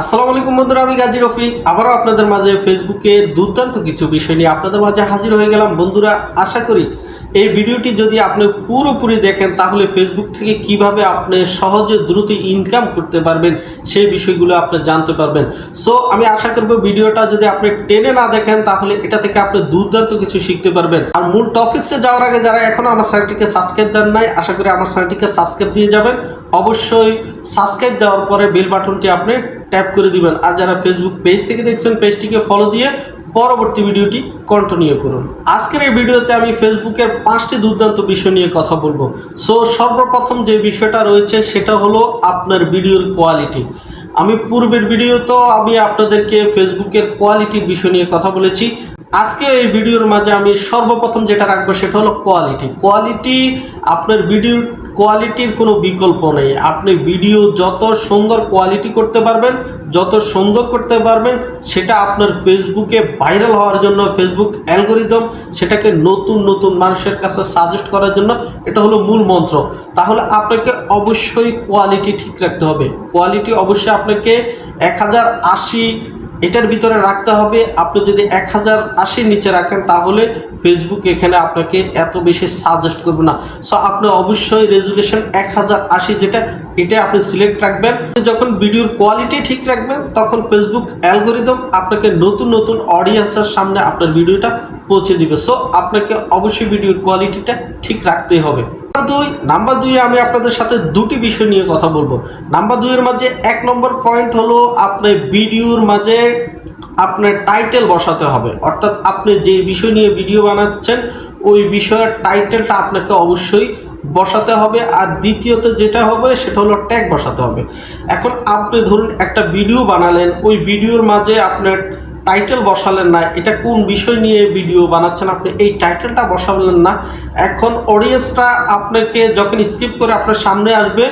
আসসালামু আলাইকুম বন্ধুরা, আমি গাজী রফিক। আবারও আপনাদের মাঝে ফেসবুকে দুর্দান্ত কিছু বিষয় নিয়ে আপনাদের মাঝে হাজির হয়ে গেলাম। বন্ধুরা, আশা করি এই ভিডিওটি যদি আপনি পুরোপুরি দেখেন, তাহলে ফেসবুক থেকে কীভাবে আপনি সহজে দ্রুত ইনকাম করতে পারবেন, সেই বিষয়গুলো আপনি জানতে পারবেন। সো আমি আশা করব ভিডিওটা যদি আপনি টেনে না দেখেন, তাহলে এটা থেকে আপনি দুর্দান্ত কিছু শিখতে পারবেন। আর মূল টপিক্সে যাওয়ার আগে যারা এখনও আমার চ্যানেলটিকে সাবস্ক্রাইব দেন নাই, আশা করি আমার চ্যানেলটিকে সাবস্ক্রাইব দিয়ে যাবেন। অবশ্যই সাবস্ক্রাইব দেওয়ার পরে বেল বাটনটি আপনি ট্যাপ করে দিবেন। আর যারা ফেসবুক পেজ থেকে দেখছেন পেজটিকে ফলো দিয়ে পরবর্তী ভিডিওটি কন্টিনিউ করুন। আজকের এই ভিডিওতে আমি ফেসবুকের পাঁচটি দুর্দান্ত বিষয় নিয়ে কথা বলব। সো সর্বপ্রথম যে বিষয়টা রয়েছে, সেটা হলো আপনার ভিডিওর কোয়ালিটি আমি পূর্বের ভিডিওতেও আমি আপনাদেরকে ফেসবুকের কোয়ালিটির বিষয় নিয়ে কথা বলেছি। আজকে এই ভিডিওর মাঝে আমি সর্বপ্রথম যেটা রাখব, সেটা হলো কোয়ালিটি কোয়ালিটি আপনার ভিডিওর কোয়ালিটির কোনো বিকল্প নেই। আপনি ভিডিও যত সুন্দর কোয়ালিটি করতে পারবেন, যত সুন্দর করতে পারবেন, সেটা আপনার ফেসবুকে ভাইরাল হওয়ার জন্য ফেসবুক অ্যালগোরিদম সেটাকে নতুন নতুন মানুষের কাছে সাজেস্ট করার জন্য এটা হলো মূল মন্ত্র। তাহলে আপনাকে অবশ্যই কোয়ালিটি ঠিক রাখতে হবে। কোয়ালিটি অবশ্যই আপনাকে এক হাজার আশি এটার ভিতরে রাখতে হবে, আপনি যদি এক হাজার আশির নিচে রাখেন, তাহলে ফেসবুক এখানে আপনাকে এত বেশি সাজেস্ট করবে না। সো আপনি অবশ্যই রেজুলেশন এক হাজার আশি যেটা, এটা আপনি সিলেক্ট রাখবেন। যখন ভিডিওর কোয়ালিটি ঠিক রাখবেন, তখন ফেসবুক অ্যালগোরিদম আপনাকে নতুন নতুন অডিয়েন্সের সামনে আপনার ভিডিওটা পৌঁছে দিবে। সো আপনাকে অবশ্যই ভিডিওর কোয়ালিটিটা ঠিক রাখতেই হবে। নাম্বার দুই নাম্বার দুই আমি আপনাদের সাথে দুটি বিষয় নিয়ে কথা বলব। নাম্বার দুইয়ের মাঝে এক নম্বর পয়েন্ট হলো আপনার ভিডিওর মাঝে আপনার টাইটেল বসাতে হবে। অর্থাৎ আপনি যে বিষয় নিয়ে ভিডিও বানাচ্ছেন, ওই বিষয়ের টাইটেলটা আপনাকে অবশ্যই বসাতে হবে। আর দ্বিতীয়ত যেটা হবে, সেটা হলো ট্যাগ বসাতে হবে। এখন আপনি ধরুন একটা ভিডিও বানালেন, ওই ভিডিওর মাঝে আপনার টাইটেল বসালেন না, এটা কোন বিষয় নিয়ে ভিডিও বানাচ্ছেন আপনি? এই টাইটেলটা বসালেন না। এখন অডিয়েন্সরা আপনাকে যখন স্কিপ করে আপনার সামনে আসবে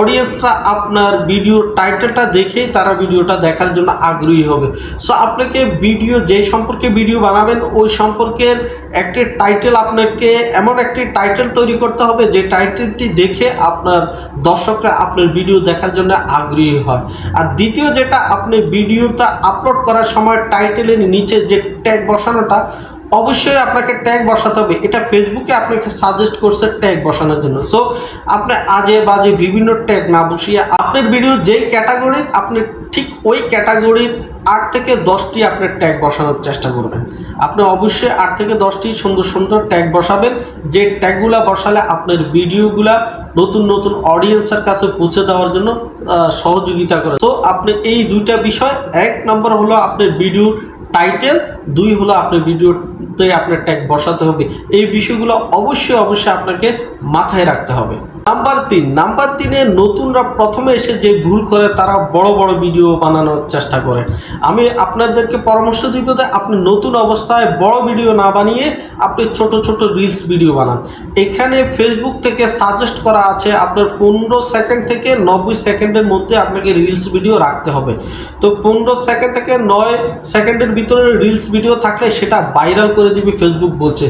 অডিয়েন্সরা আপনার ভিডিওর টাইটেলটা দেখেই তারা ভিডিওটা দেখার জন্য আগ্রহী হবে। সো আপনাকে ভিডিও যে সম্পর্কে ভিডিও বানাবেন, ওই সম্পর্কের একটি টাইটেল আপনাকে, এমন একটি টাইটেল তৈরি করতে হবে যে টাইটেলটি দেখে আপনার দর্শকরা আপনার ভিডিও দেখার জন্য আগ্রহী হয়। আর দ্বিতীয় যেটা, আপনি ভিডিওটা আপলোড করার সময় টাইটেলের নিচে যে ট্যাগ বসানোটা অবশ্যই আপনাকে ট্যাগ বসাতে হবে। এটা ফেসবুকে আপনাকে সাজেস্ট করছে ট্যাগ বসানোর জন্য। সো আপনি আজে বাজে বিভিন্ন ট্যাগ না বসিয়ে আপনার ভিডিও যেই ক্যাটাগরির আপনি ঠিক ওই ক্যাটাগরির আট থেকে দশটি আপনার ট্যাগ বসানোর চেষ্টা করবেন। আপনি অবশ্যই আট থেকে দশটি সুন্দর সুন্দর ট্যাগ বসাবেন। যে ট্যাগগুলা বসালে আপনার ভিডিওগুলা নতুন নতুন অডিয়েন্সের কাছে পৌঁছে দেওয়ার জন্য সহযোগিতা করে। তো আপনি এই দুইটা বিষয়, এক নম্বর হলো আপনার ভিডিও টাইটেল দুই হলো আপনার ভিডিওতে আপনার ট্যাগ বসাতে হবে। এই বিষয়গুলো অবশ্যই অবশ্যই আপনাকে মাথায় রাখতে হবে। নাম্বার তিন, নাম্বার তিনে নতুনরা প্রথমে এসে যে ভুল করে তারা বড় বড় ভিডিও বানানোর চেষ্টা করে। আমি আপনাদেরকে পরামর্শ দিব যে আপনি নতুন অবস্থায় বড় ভিডিও না বানিয়ে আপনি ছোট ছোট রিলস ভিডিও বানান। এখানে ফেসবুক থেকে সাজেস্ট করা আছে আপনার পনেরো সেকেন্ড থেকে নব্বই সেকেন্ডের মধ্যে আপনাকে রিলস ভিডিও রাখতে হবে। তো পনেরো সেকেন্ড থেকে নয় সেকেন্ডের ভিতরে রিলস ভিডিও থাকলে সেটা ভাইরাল করে দিবে ফেসবুক বলছে।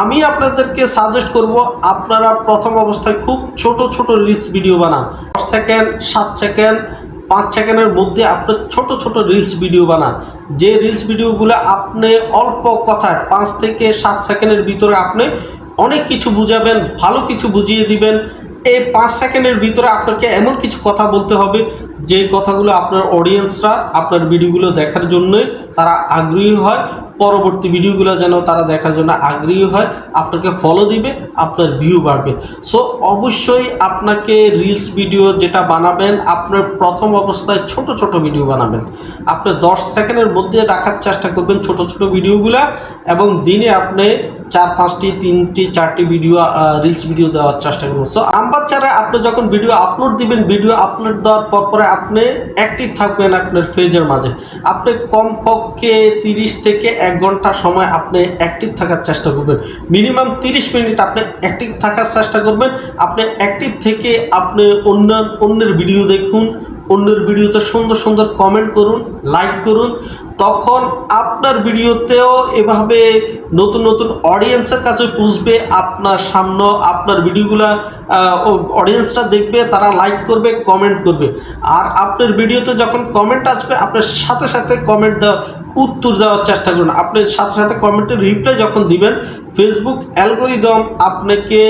আমি আপনাদেরকে সাজেস্ট করব, আপনারা প্রথম অবস্থায় খুব ছোট ছোট রিলস ভিডিও বানান। দশ সেকেন্ড সাত সেকেন্ড পাঁচ সেকেন্ডের মধ্যে আপনি ছোট ছোট রিলস ভিডিও বানান। যে রিলস ভিডিওগুলো আপনি অল্প কথায় পাঁচ থেকে সাত সেকেন্ডের ভিতরে আপনি অনেক কিছু বুঝাবেন, ভালো কিছু বুঝিয়ে দিবেন, এই পাঁচ সেকেন্ডের ভিতরে আপনাকে এমন কিছু কথা বলতে হবে যে কথাগুলো আপনার অডিয়েন্সরা আপনার ভিডিওগুলো দেখার জন্যই তারা আগ্রহী হয়, পরবর্তী ভিডিওগুলো যেন তারা দেখার জন্য আগ্রহী হয়, আপনাকে ফলো দিবে, আপনার ভিউ বাড়বে। সো অবশ্যই আপনাকে রিলস ভিডিও যেটা বানাবেন, আপনার প্রথম অবস্থায় ছোট ছোট ভিডিও বানাবেন। আপনি দশ সেকেন্ডের মধ্যে রাখার চেষ্টা করবেন ছোট ছোট ভিডিওগুলো এবং দিনে আপনি চার, পাঁচটি, তিনটি, চারটি ভিডিও রিলস ভিডিও দেওয়ার চেষ্টা করবেন সো নাম্বার চারে, আপনি যখন ভিডিও আপলোড দিবেন ভিডিও আপলোড দেওয়ার পর পরে আপনি অ্যাক্টিভ থাকবেন আপনার ফেজের মাঝে। আপনি কমপক্ষে তিরিশ থেকে এক ঘণ্টা সময় আপনি অ্যাক্টিভ থাকার চেষ্টা করবেন। মিনিমাম তিরিশ মিনিট আপনি অ্যাক্টিভ থাকার চেষ্টা করবেন। আপনি অ্যাক্টিভ থেকে আপনি অন্য, অন্যের ভিডিও দেখুন অন্যের ভিডিওতে সুন্দর সুন্দর কমেন্ট করুন লাইক করুন। তখন আপনার ভিডিওতেও এভাবে নতুন নতুন অডিয়েন্সের কাছে পুষবে আপনার সামনে, আপনার ভিডিওগুলো অডিয়েন্সরা দেখবে, তারা লাইক করবে কমেন্ট করবে। আর আপনার ভিডিওতে যখন কমেন্ট আসবে, আপনার সাথে সাথে কমেন্ট দেওয়া, উত্তর দেওয়ার চেষ্টা করুন। আপনি সাথে সাথে কমেন্টের রিপ্লাই যখন দিবেন ফেসবুক অ্যালগোরিদম আপনাকে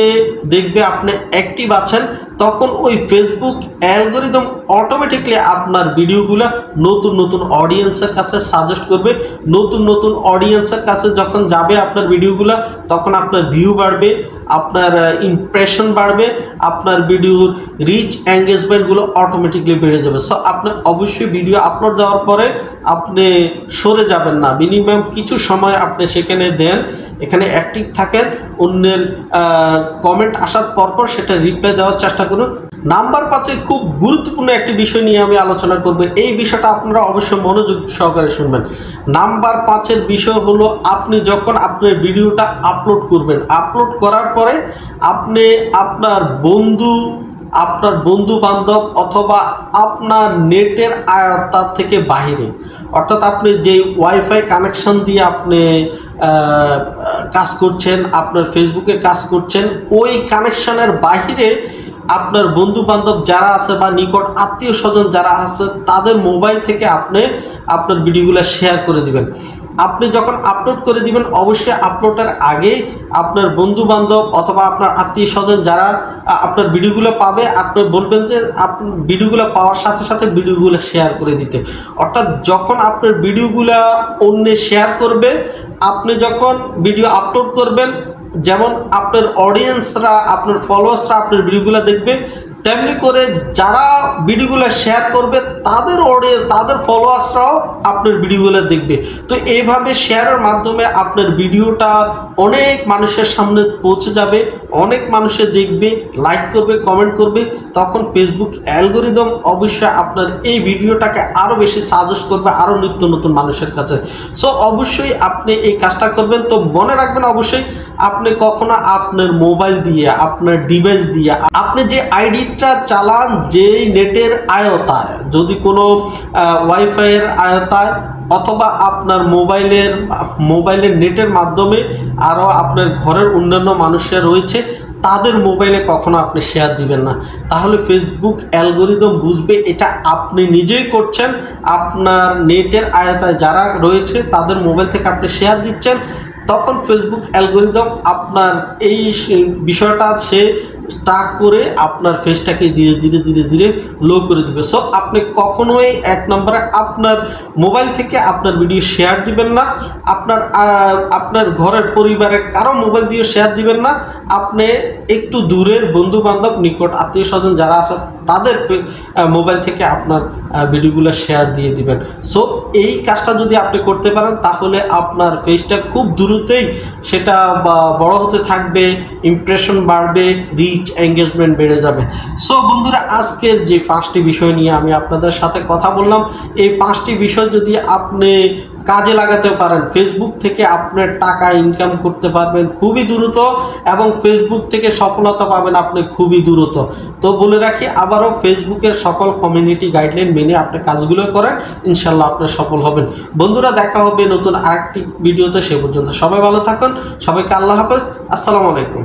দেখবে, আপনি অ্যাক্টিভ আছেন, তখন ওই ফেসবুক অ্যালগোরিদম অটোমেটিকলি আপনার ভিডিওগুলো নতুন নতুন অডিয়েন্সের কাছে সাজেস্ট করবে। নতুন নতুন অডিয়েন্সের কাছে যখন যাবে আপনার ভিডিওগুলো, তখন আপনার ভিউ বাড়বে, আপনার ইমপ্রেশন বাড়বে, আপনার ভিডিওর রিচ এঙ্গেজমেন্টগুলো অটোমেটিকলি বেড়ে যাবে। সো আপনি অবশ্যই ভিডিও আপলোড দেওয়ার পরে আপনি সরে যাবেন না। মিনিমাম কিছু সময় আপনি সেখানে দেন। এখানে অ্যাক্টিভ থাকেন, অন্যের কমেন্ট আসার পরপর সেটা রিপ্লাই দেওয়ার চেষ্টা করুন। নাম্বার পাঁচে খুব গুরুত্বপূর্ণ একটি বিষয় নিয়ে আমি আলোচনা করব। এই বিষয়টা আপনারা অবশ্যই মনোযোগ সহকারে শুনবেন। নাম্বার পাঁচের বিষয় হলো, আপনি যখন আপনার ভিডিওটা আপলোড করবেন আপলোড করার পরে আপনি আপনার বন্ধু আপনার বন্ধু বান্ধব অথবা আপনার নেটের আয়ত্তার থেকে বাহিরে অর্থাৎ আপনি যে ওয়াইফাই কানেকশন দিয়ে আপনি কাজ করছেন, আপনার ফেসবুকে কাজ করছেন, ওই কানেকশনের বাহিরে আপনার বন্ধু বান্ধব যারা আছে বা নিকট আত্মীয় স্বজন যারা আছে, তাদের মোবাইল থেকে আপনি আপনার ভিডিওগুলো শেয়ার করে দিবেন। আপনি যখন আপলোড করে দিবেন, অবশ্যই আপলোডের আগেই আপনার বন্ধু বান্ধব অথবা আপনার আত্মীয় স্বজন যারা আপনার ভিডিওগুলো পাবে, আপনি বলবেন যে আপনার ভিডিওগুলো পাওয়ার সাথে সাথে ভিডিওগুলো শেয়ার করে দিতে। অর্থাৎ যখন আপনার ভিডিওগুলো অন্যে শেয়ার করবে, আপনি যখন ভিডিও আপলোড করবেন, যেমন আপনার অডিয়েন্সরা আপনার ফলোয়ার্সরা আপনার ভিডিওগুলো দেখবে তেমনি করে যারা ভিডিওগুলো শেয়ার করবে, তাদের অডিয়েন্স তাদের ফলোয়ার্সরাও আপনার ভিডিওগুলো দেখবে। তো এইভাবে শেয়ারের মাধ্যমে আপনার ভিডিওটা অনেক মানুষের সামনে পৌঁছে যাবে, অনেক মানুষে দেখবে লাইক করবে কমেন্ট করবে। তখন ফেসবুক অ্যালগোরিদম অবশ্যই আপনার এই ভিডিওটাকে আরও বেশি সাজেস্ট করবে আরও নিত্য নতুন মানুষের কাছে। সো অবশ্যই আপনি এই কাজটা করবেন। তো মনে রাখবেন অবশ্যই, আপনি কখনো আপনার মোবাইল দিয়ে, আপনার ডিভাইস দিয়ে, আপনি যে আইডিটা চালান যেই নেটের আয়তায়, যদি কোনো ওয়াইফাইয়ের আয়তায় অথবা আপনার মোবাইলের মোবাইলের নেটের মাধ্যমে আরও আপনার ঘরের অন্যান্য মানুষের রয়েছে, তাদের মোবাইলে কখনো আপনি শেয়ার দিবেন না। তাহলে ফেসবুক অ্যালগোরিদম বুঝবে এটা আপনি নিজেই করছেন, আপনার নেটের আয়তায় যারা রয়েছে তাদের মোবাইল থেকে আপনি শেয়ার দিচ্ছেন, তখন ফেসবুক অ্যালগোরিদম আপনার এই বিষয়টা সে স্টাক করে আপনার ফেসটাকে ধীরে ধীরে ধীরে ধীরে লো করে দেবে। সো আপনি কখনোই এক নম্বরে আপনার মোবাইল থেকে আপনার ভিডিও শেয়ার দিবেন না। আপনার আপনার ঘরের পরিবারের কারও মোবাইল দিয়ে শেয়ার দিবেন না। আপনি একটু দূরের বন্ধু বান্ধব নিকট আত্মীয় স্বজন যারা আছে, তাদের মোবাইল থেকে আপনার ভিডিওগুলো শেয়ার দিয়ে দিবেন। সো এই কাজটা যদি আপনি করতে পারেন, তাহলে আপনার ফেসটা খুব দ্রুতই সেটা বড় হতে থাকবে ইমপ্রেশন বাড়বে রিচ এঙ্গেজমেন্ট বেড়ে যাবে। সো বন্ধুরা, আজকের যে পাঁচটি বিষয় নিয়ে আমি আপনাদের সাথে কথা বললাম, এই পাঁচটি বিষয় যদি আপনি কাজে লাগাতে পারেন ফেসবুক থেকে আপনার টাকা ইনকাম করতে পারবেন খুবই দ্রুত এবং ফেসবুক থেকে সফলতা পাবেন আপনি খুবই দ্রুত। তো বলে রাখি, আবারও ফেসবুকের সকল কমিউনিটি গাইডলাইন মেনে আপনি কাজগুলো করেন ইনশাল্লাহ আপনি সফল হবেন। বন্ধুরা, দেখা হবে নতুন আরেকটি ভিডিওতে, সে পর্যন্ত সবাই ভালো থাকুন, সবাইকে আল্লাহ হাফেজ, আসসালামু আলাইকুম।